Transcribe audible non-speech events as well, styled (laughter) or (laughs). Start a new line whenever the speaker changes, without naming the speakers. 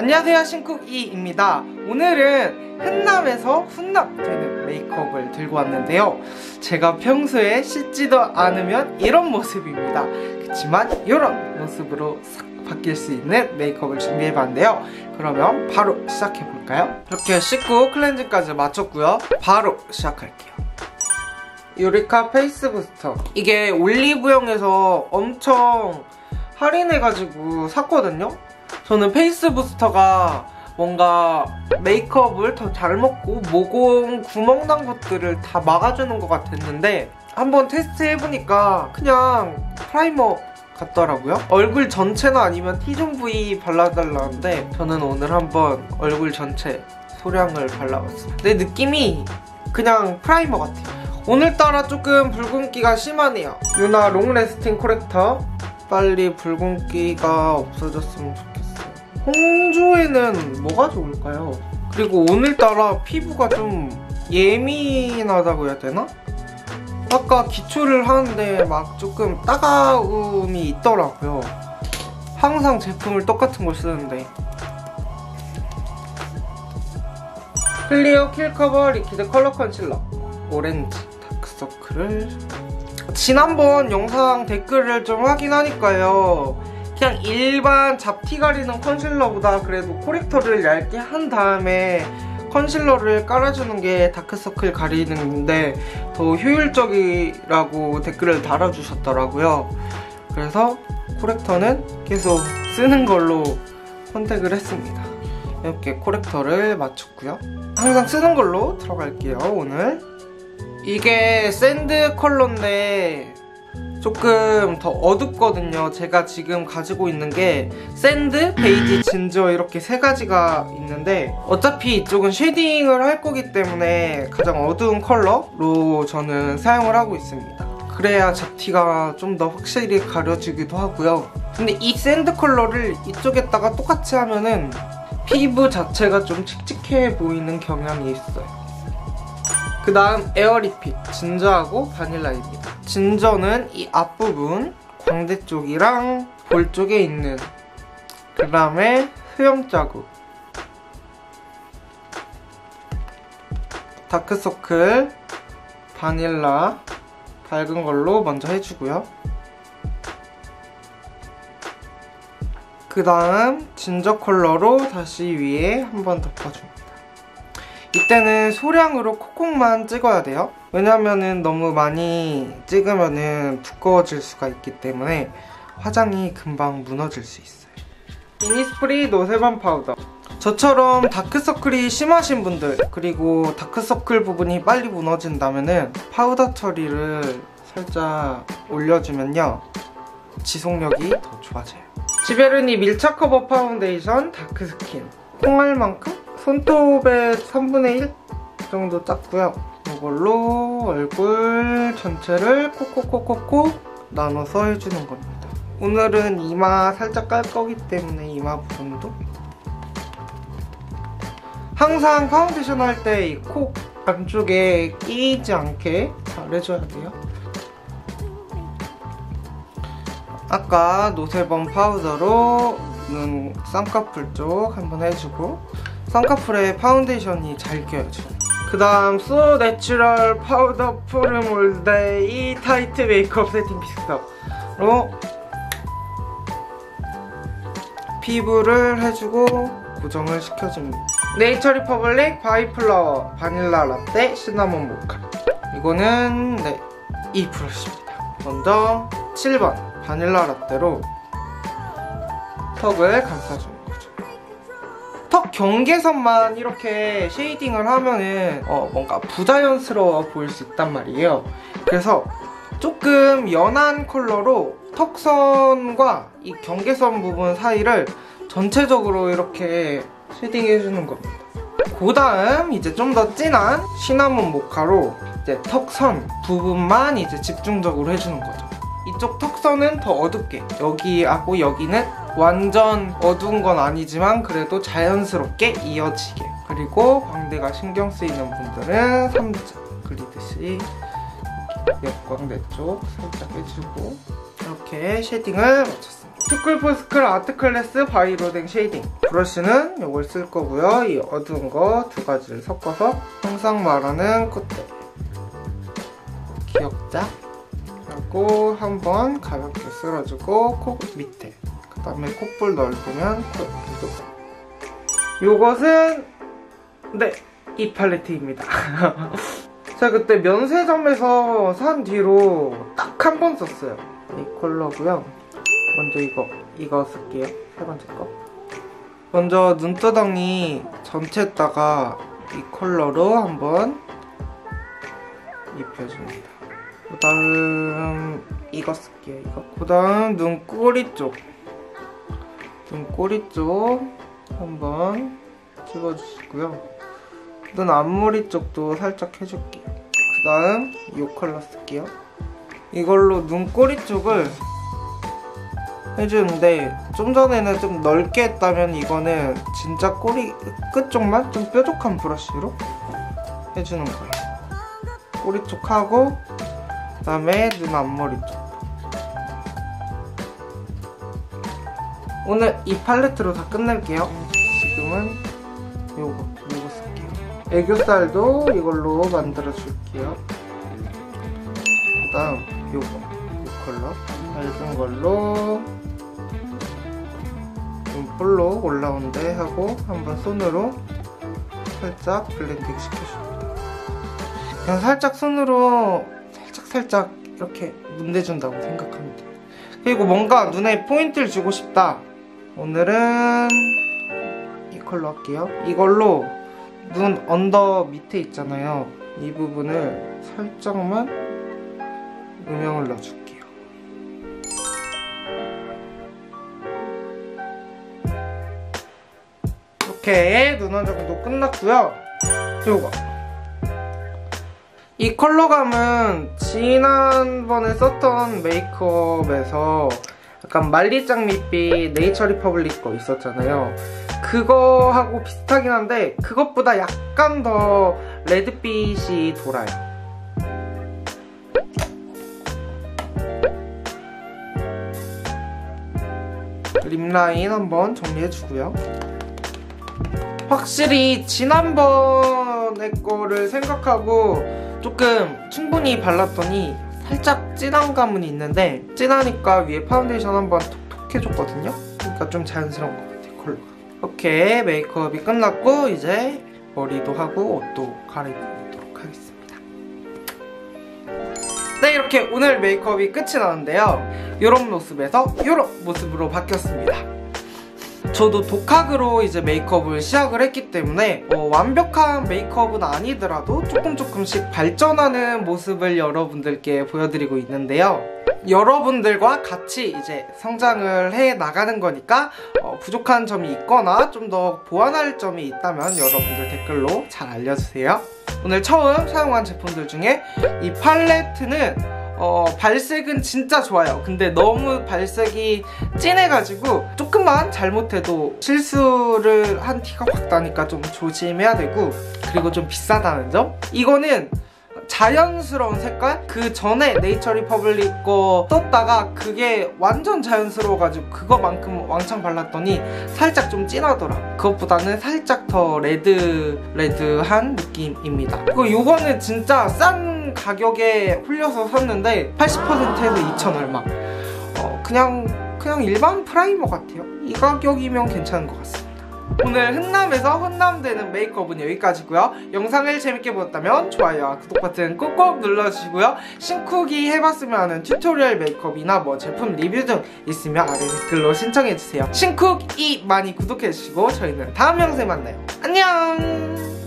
안녕하세요 신쿡이입니다. 오늘은 흔남에서 훈남 되는 메이크업을 들고 왔는데요. 제가 평소에 씻지도 않으면 이런 모습입니다. 그렇지만 이런 모습으로 싹 바뀔 수 있는 메이크업을 준비해봤는데요. 그러면 바로 시작해볼까요? 이렇게 씻고 클렌징까지 마쳤고요. 바로 시작할게요. 유리카 페이스 부스터. 이게 올리브영에서 엄청 할인해가지고 샀거든요 저는 페이스 부스터가 뭔가 메이크업을 더 잘 먹고 모공 구멍 난 것들을 다 막아주는 것 같았는데 한번 테스트 해보니까 그냥 프라이머 같더라고요. 얼굴 전체나 아니면 T존 부위 발라달라는데 저는 오늘 한번 얼굴 전체 소량을 발라봤습니다 내 느낌이 그냥 프라이머 같아요. 오늘따라 조금 붉은기가 심하네요. 유나 롱레스팅 코렉터. 빨리 붉은기가 없어졌으면 좋겠어요 홍조에는 뭐가 좋을까요? 그리고 오늘따라 피부가 좀 예민하다고 해야 되나? 아까 기초를 하는데 막 조금 따가움이 있더라고요. 항상 제품을 똑같은 걸 쓰는데. 클리어 킬커버 리퀴드 컬러 컨실러. 오렌지 다크서클을. 지난번 영상 댓글을 좀 확인하니까요 그냥 일반 잡티 가리는 컨실러보다 그래도 코렉터를 얇게 한 다음에 컨실러를 깔아주는 게 다크서클 가리는데 더 효율적이라고 댓글을 달아주셨더라고요. 그래서 코렉터는 계속 쓰는 걸로 선택을 했습니다. 이렇게 코렉터를 맞췄고요. 항상 쓰는 걸로 들어갈게요 오늘. 이게 샌드 컬러인데 조금 더 어둡거든요. 제가 지금 가지고 있는 게 샌드, 베이지, 진저 이렇게 세 가지가 있는데 어차피 이쪽은 쉐딩을 할 거기 때문에 가장 어두운 컬러로 저는 사용을 하고 있습니다. 그래야 잡티가 좀 더 확실히 가려지기도 하고요. 근데 이 샌드 컬러를 이쪽에다가 똑같이 하면은 피부 자체가 좀 칙칙해 보이는 경향이 있어요. 그 다음 에어리핏 진저하고 바닐라입니다 진저는 이 앞부분 광대 쪽이랑 볼 쪽에 있는 그 다음에 수염 자국. 다크서클 바닐라 밝은 걸로 먼저 해주고요. 그 다음 진저 컬러로 다시 위에 한 번 덮어줍니다. 이때는 소량으로 콕콕만 찍어야 돼요 왜냐면은 너무 많이 찍으면은 두꺼워질 수가 있기 때문에 화장이 금방 무너질 수 있어요. 이니스프리 노세범 파우더. 저처럼 다크서클이 심하신 분들 그리고 다크서클 부분이 빨리 무너진다면은 파우더 처리를 살짝 올려주면요. 지속력이 더 좋아져요. 지베르니 밀착 커버 파운데이션 다크스킨. 콩알만큼? 손톱의 3분의 1 정도 땄고요. 이걸로 얼굴 전체를 콕콕콕콕콕 나눠서 해주는 겁니다. 오늘은 이마 살짝 깔 거기 때문에 이마 부분도 항상 파운데이션 할 때 이 콕 안쪽에 끼지 않게 잘 해줘야 돼요. 아까 노세범 파우더로 눈 쌍꺼풀 쪽 한번 해주고 쌍꺼풀에 파운데이션이 잘 껴야죠 그 다음 소 내추럴 파우더 푸르몰데이 타이트 메이크업 세팅 픽서로 피부를 해주고 고정을 시켜줍니다. 네이처 리퍼블릭 바이플라워 바닐라 라떼 시나몬 모카. 이거는 네, 이 브러쉬입니다. 먼저 7번 바닐라 라떼로 턱을 감싸줍니다. 턱 경계선만 이렇게 쉐이딩을 하면은 어, 뭔가 부자연스러워 보일 수 있단 말이에요. 그래서 조금 연한 컬러로 턱선과 이 경계선 부분 사이를 전체적으로 이렇게 쉐딩해주는 겁니다. 그 다음 이제 좀 더 진한 시나몬 모카로 이제 턱선 부분만 이제 집중적으로 해주는 거죠. 이쪽 턱선은 더 어둡게 여기하고 여기는 완전 어두운 건 아니지만 그래도 자연스럽게 이어지게. 그리고 광대가 신경 쓰이는 분들은 3자 그리듯이 옆광대 쪽 살짝 해주고 이렇게 쉐딩을 마쳤습니다. 투쿨포스클 아트 클래스 바이로딩 쉐이딩. 브러쉬는 이걸 쓸 거고요. 이 어두운 거 두 가지를 섞어서 항상 말하는 콧대 기억자 하고 한번 가볍게 쓸어주고 코 밑에. 그 다음에 콧볼 넓으면 코 옆에도 요것은 네 이 팔레트입니다. (laughs) 제가 그때 면세점에서 산 뒤로 딱 한 번 썼어요. 이 컬러고요. 먼저 이거 이거 쓸게요. 세 번째 거. 먼저 눈두덩이 전체에다가 이 컬러로 한번 입혀줍니다. 그 다음 이거 쓸게요. 이거. 그 다음 눈꼬리 쪽 눈꼬리 쪽 한번 찍어주시고요. 눈 앞머리 쪽도 살짝 해줄게요. 그 다음 이 컬러 쓸게요. 이걸로 눈꼬리 쪽을 해주는데 좀 전에는 좀 넓게 했다면 이거는 진짜 꼬리 끝 쪽만 좀 뾰족한 브러쉬로 해주는 거예요. 꼬리 쪽 하고 그 다음에 눈 앞머리 쪽 오늘 이 팔레트로 다 끝낼게요. 지금은 요거 요거 쓸게요. 애교살도 이걸로 만들어 줄게요. 그 다음 요거 요 컬러. 밝은 걸로 눈볼로 올라온데 하고 한번 손으로 살짝 블렌딩 시켜줍니다. 그냥 살짝 손으로 살짝 살짝 이렇게 문대준다고 생각합니다. 그리고 뭔가 눈에 포인트를 주고 싶다 오늘은 이 컬러 할게요. 이걸로 눈 언더 밑에 있잖아요. 이 부분을 살짝만 음영을 넣어줄게요. 이렇게 눈 화장도 끝났고요. 요거. 이 컬러감은 지난번에 썼던 메이크업에서 약간 말리장밋빛 네이처 리퍼블릭 거 있었잖아요. 그거하고 비슷하긴 한데 그것보다 약간 더 레드빛이 돌아요. 립라인 한번 정리해주고요. 확실히 지난번에 거를 생각하고 조금 충분히 발랐더니 살짝 진한 감은 있는데 진하니까 위에 파운데이션 한번 톡톡 해줬거든요. 그러니까 좀 자연스러운 것 같아요 컬러가. 이렇게 메이크업이 끝났고 이제 머리도 하고 옷도 갈아입도록 하겠습니다. 네 이렇게 오늘 메이크업이 끝이 나는데요. 이런 모습에서 이런 모습으로 바뀌었습니다 저도 독학으로 이제 메이크업을 시작을 했기 때문에 어, 완벽한 메이크업은 아니더라도 조금 조금씩 발전하는 모습을 여러분들께 보여드리고 있는데요. 여러분들과 같이 이제 성장을 해 나가는 거니까 어, 부족한 점이 있거나 좀 더 보완할 점이 있다면 여러분들 댓글로 잘 알려주세요. 오늘 처음 사용한 제품들 중에 이 팔레트는 어, 발색은 진짜 좋아요. 근데 너무 발색이 진해가지고 조금만 잘못해도 실수를 한 티가 확 나니까 좀 조심해야 되고 그리고 좀 비싸다는 점? 이거는 자연스러운 색깔? 그 전에 네이처 리퍼블릭 거 썼다가 그게 완전 자연스러워가지고 그거만큼 왕창 발랐더니 살짝 좀 진하더라. 그것보다는 살짝 더 레드 레드한 느낌입니다. 그리고 이거는 진짜 싼 가격에 홀려서 샀는데 80%에서 2천 얼마. 어, 그냥 그냥 일반 프라이머 같아요. 이 가격이면 괜찮은 것 같습니다 오늘 흔남에서 흔남되는 메이크업은 여기까지고요. 영상을 재밌게 보셨다면 좋아요와 구독 버튼 꾹꾹 눌러주시고요. 신쿡이 해봤으면 하는 튜토리얼 메이크업이나 뭐 제품 리뷰 등 있으면 아래 댓글로 신청해주세요. 신쿡이 많이 구독해주시고 저희는 다음 영상에 만나요. 안녕!